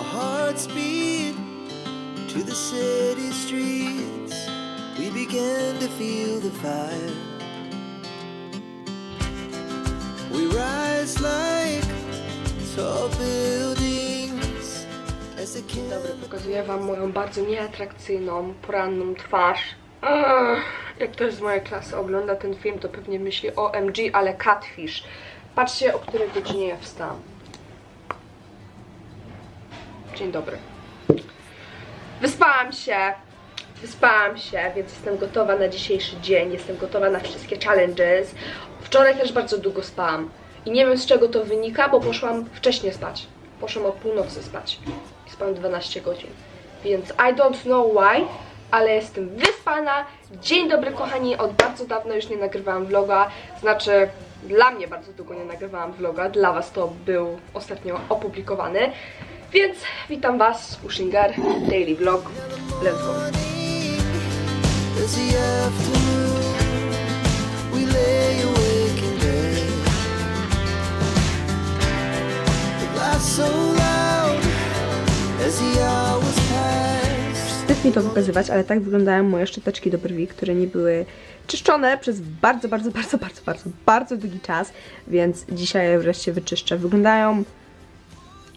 Our hearts beat to the city streets. We to feel the fire. We rise like tall buildings as the Dobra, pokazuję wam moją bardzo nieatrakcyjną, poranną twarz. Ach, jak ktoś z mojej klasy ogląda ten film, to pewnie myśli OMG, ale catfish. Patrzcie, o której godzinie ja wstałam. Dzień dobry. Wyspałam się. Wyspałam się, więc jestem gotowa na dzisiejszy dzień. Jestem gotowa na wszystkie challenges. Wczoraj też bardzo długo spałam. I nie wiem z czego to wynika, bo poszłam wcześniej spać. Poszłam o północy spać. I spałam 12 godzin. Więc I don't know why, ale jestem wyspana. Dzień dobry kochani, od bardzo dawna już nie nagrywałam vloga. Znaczy, dla mnie bardzo długo nie nagrywałam vloga. Dla was to był ostatnio opublikowany. Więc witam was z Pushingar Daily Vlog. Let's go. Wstyd mi to pokazywać, ale tak wyglądają moje szczoteczki do brwi, które nie były czyszczone przez bardzo, bardzo, bardzo, bardzo, bardzo, bardzo długi czas, więc dzisiaj je wreszcie wyczyszczę. Wyglądają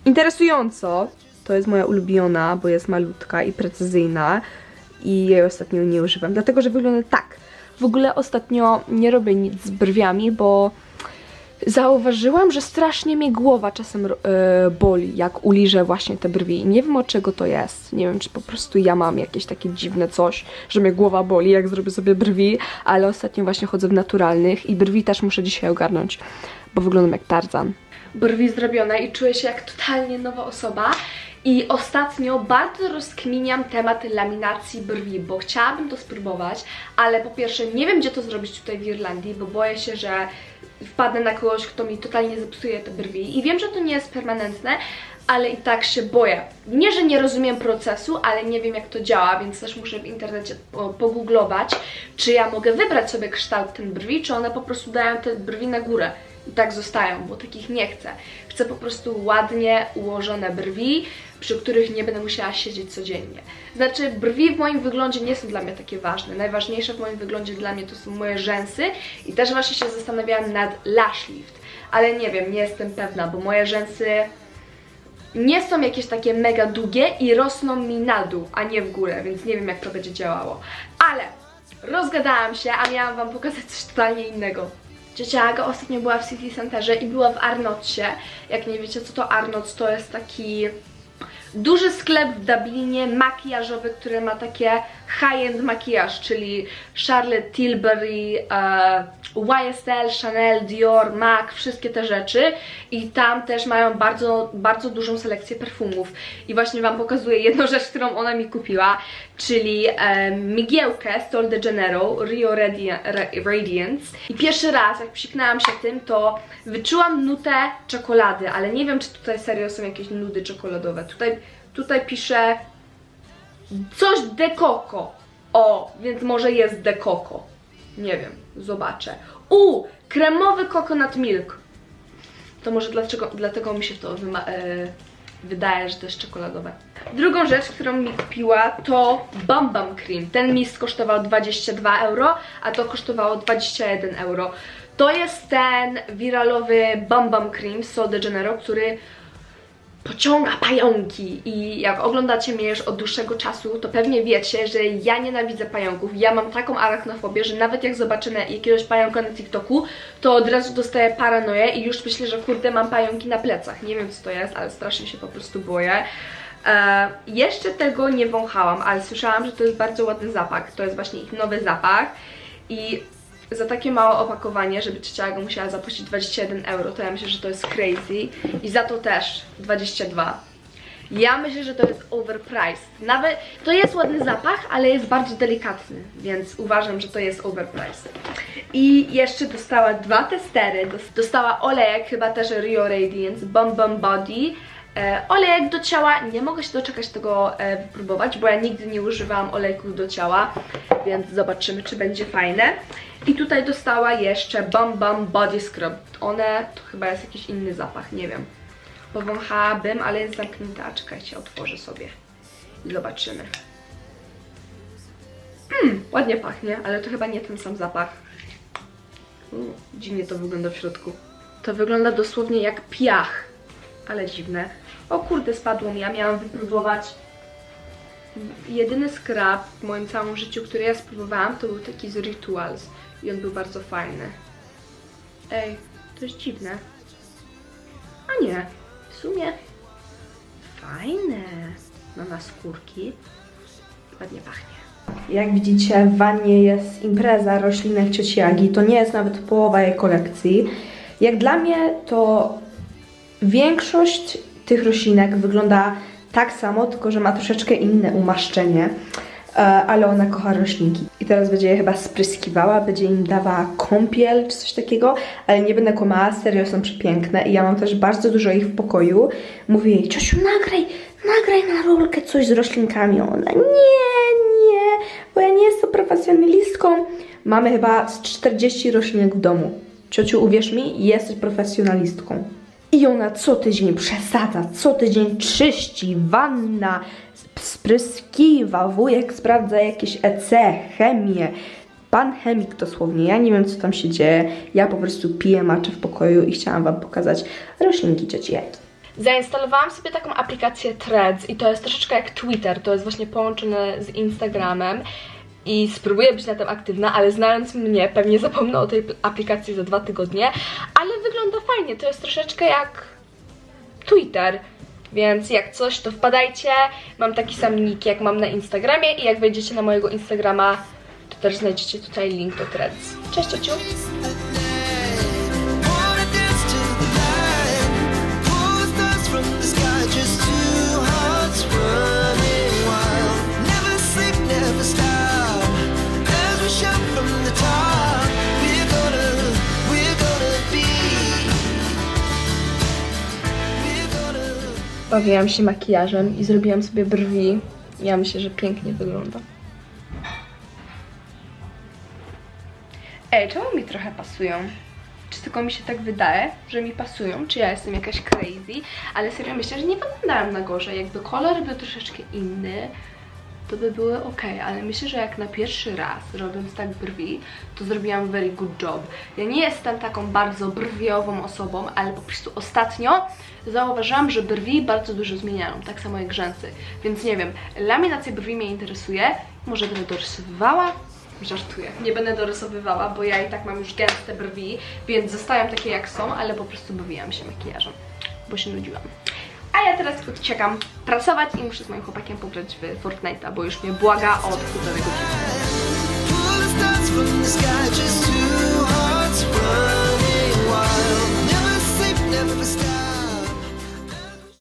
interesująco. To jest moja ulubiona, bo jest malutka i precyzyjna i jej ostatnio nie używam, dlatego że wygląda tak. W ogóle ostatnio nie robię nic z brwiami, bo zauważyłam, że strasznie mnie głowa czasem e, boli, jak uliżę właśnie te brwi. Nie wiem od czego to jest. Nie wiem, czy po prostu ja mam jakieś takie dziwne coś, że mnie głowa boli, jak zrobię sobie brwi, ale ostatnio właśnie chodzę w naturalnych i brwi też muszę dzisiaj ogarnąć, bo wyglądam jak Tarzan. Brwi zrobione i czuję się jak totalnie nowa osoba. I ostatnio bardzo rozkminiam temat laminacji brwi, bo chciałabym to spróbować, ale po pierwsze nie wiem gdzie to zrobić tutaj w Irlandii, bo boję się, że wpadnę na kogoś, kto mi totalnie zepsuje te brwi. I wiem, że to nie jest permanentne, ale i tak się boję. Nie, że nie rozumiem procesu, ale nie wiem jak to działa, więc też muszę w internecie po- pogooglować, czy ja mogę wybrać sobie kształt ten brwi, czy one po prostu dają te brwi na górę i tak zostają, bo takich nie chcę. Chcę po prostu ładnie ułożone brwi, przy których nie będę musiała siedzieć codziennie. Znaczy, brwi w moim wyglądzie nie są dla mnie takie ważne. Najważniejsze w moim wyglądzie dla mnie to są moje rzęsy i też właśnie się zastanawiałam nad lash lift, ale nie wiem, nie jestem pewna, bo moje rzęsy nie są jakieś takie mega długie i rosną mi na dół, a nie w górę, więc nie wiem jak to będzie działało. Ale rozgadałam się, a miałam Wam pokazać coś totalnie innego. Ciocia Aga ostatnio była w City Centerze i była w Arnotcie. Jak nie wiecie co to Arnott, to jest taki duży sklep w Dublinie makijażowy, który ma takie high-end makijaż, czyli Charlotte Tilbury, e, YSL, Chanel, Dior, MAC, wszystkie te rzeczy. I tam też mają bardzo, bardzo dużą selekcję perfumów. I właśnie Wam pokazuję jedną rzecz, którą ona mi kupiła, czyli e, migiełkę Sol de Janeiro Rio Radi- Ra- Radiance. I pierwszy raz jak psiknęłam się tym, to wyczułam nutę czekolady, ale nie wiem czy tutaj serio są jakieś nudy czekoladowe, tutaj, tutaj pisze coś de coco. O, więc może jest de coco. Nie wiem, zobaczę. U, kremowy coconut milk. To może dlaczego, dlatego mi się to e, wydaje, że to jest czekoladowe. Drugą rzecz, którą mi kupiła to Bum Bum Cream. Ten mist kosztował 22 euro, a to kosztowało 21 euro. To jest ten wiralowy Bum Bum Cream Sol de Janeiro, który pociąga pająki i jak oglądacie mnie już od dłuższego czasu, to pewnie wiecie, że ja nienawidzę pająków. Ja mam taką arachnofobię, że nawet jak zobaczę na jakiegoś pająka na TikToku, to od razu dostaję paranoję i już myślę, że kurde mam pająki na plecach. Nie wiem co to jest, ale strasznie się po prostu boję. E, jeszcze tego nie wąchałam, ale słyszałam, że to jest bardzo ładny zapach. To jest właśnie ich nowy zapach i za takie małe opakowanie, żeby ciocia Aga musiała zapłacić 21 euro, to ja myślę, że to jest crazy. I za to też 22. Ja myślę, że to jest overpriced. Nawet to jest ładny zapach, ale jest bardzo delikatny, więc uważam, że to jest overpriced. I jeszcze dostała dwa testery. Dos- Dostała olejek, chyba też Rio Radiance, Bum Bum Body. E, olejek do ciała, nie mogę się doczekać tego e, wypróbować, bo ja nigdy nie używałam olejków do ciała, więc zobaczymy, czy będzie fajne. I tutaj dostała jeszcze Bum Bum Body Scrub. One, to chyba jest jakiś inny zapach, nie wiem. powąchałabym, ale jest zamknięta. Czekajcie, otworzę sobie i zobaczymy. Mmm, ładnie pachnie, ale to chyba nie ten sam zapach. U, dziwnie to wygląda w środku. To wygląda dosłownie jak piach, ale dziwne. O kurde, spadło mi, ja miałam wypróbować jedyny skrab w moim całym życiu, który ja spróbowałam, to był taki z Rituals i on był bardzo fajny. Ej, to jest dziwne. A nie, w sumie fajne. Ma na skórki. Ładnie pachnie. Jak widzicie, w wannie jest impreza roślinek cioci Agi. To nie jest nawet połowa jej kolekcji. Jak dla mnie, to większość tych roślinek wygląda tak samo, tylko że ma troszeczkę inne umaszczenie. E, Ale ona kocha roślinki. I teraz będzie je chyba spryskiwała, będzie im dawała kąpiel czy coś takiego, ale nie będę kłamała, serio są przepiękne i ja mam też bardzo dużo ich w pokoju. Mówię jej, ciociu, nagraj, nagraj na rolkę coś z roślinkami. Ona, nie, nie, bo ja nie jestem profesjonalistką. Mamy chyba z 40 roślinek w domu. Ciociu, uwierz mi, jesteś profesjonalistką. I ona co tydzień przesadza, co tydzień czyści, wanna, spryskiwa, wujek sprawdza jakieś EC, chemię. Pan chemik dosłownie, ja nie wiem co tam się dzieje, ja po prostu piję maczę w pokoju i chciałam Wam pokazać roślinki cioci Jaki. Zainstalowałam sobie taką aplikację Threads i to jest troszeczkę jak Twitter, to jest właśnie połączone z Instagramem i spróbuję być na tym aktywna, ale znając mnie, pewnie zapomnę o tej aplikacji za dwa tygodnie, ale wygląda fajnie, to jest troszeczkę jak Twitter, więc jak coś to wpadajcie, mam taki sam nick jak mam na Instagramie i jak wejdziecie na mojego Instagrama, to też znajdziecie tutaj link do Threads. Cześć ciociu! Bawiłam się makijażem i zrobiłam sobie brwi. Ja myślę, że pięknie wygląda. Ej, czemu mi trochę pasują? Czy tylko mi się tak wydaje, że mi pasują? Czy ja jestem jakaś crazy? Ale serio myślę, że nie wyglądałam na gorzej. Jakby kolor był troszeczkę inny, to by były ok, ale myślę, że jak na pierwszy raz robiąc tak brwi, to zrobiłam very good job. Ja nie jestem taką bardzo brwiową osobą, ale po prostu ostatnio zauważyłam, że brwi bardzo dużo zmieniają, tak samo jak rzęsy. Więc nie wiem, laminacja brwi mnie interesuje, może będę dorysowywała, Żartuję. Nie będę dorysowywała, bo ja i tak mam już gęste brwi, więc zostają takie jak są, ale po prostu bawiłam się makijażem, bo się nudziłam. A ja teraz uciekam pracować i muszę z moim chłopakiem pograć w Fortnite'a, bo już mnie błaga od półtorej godziny.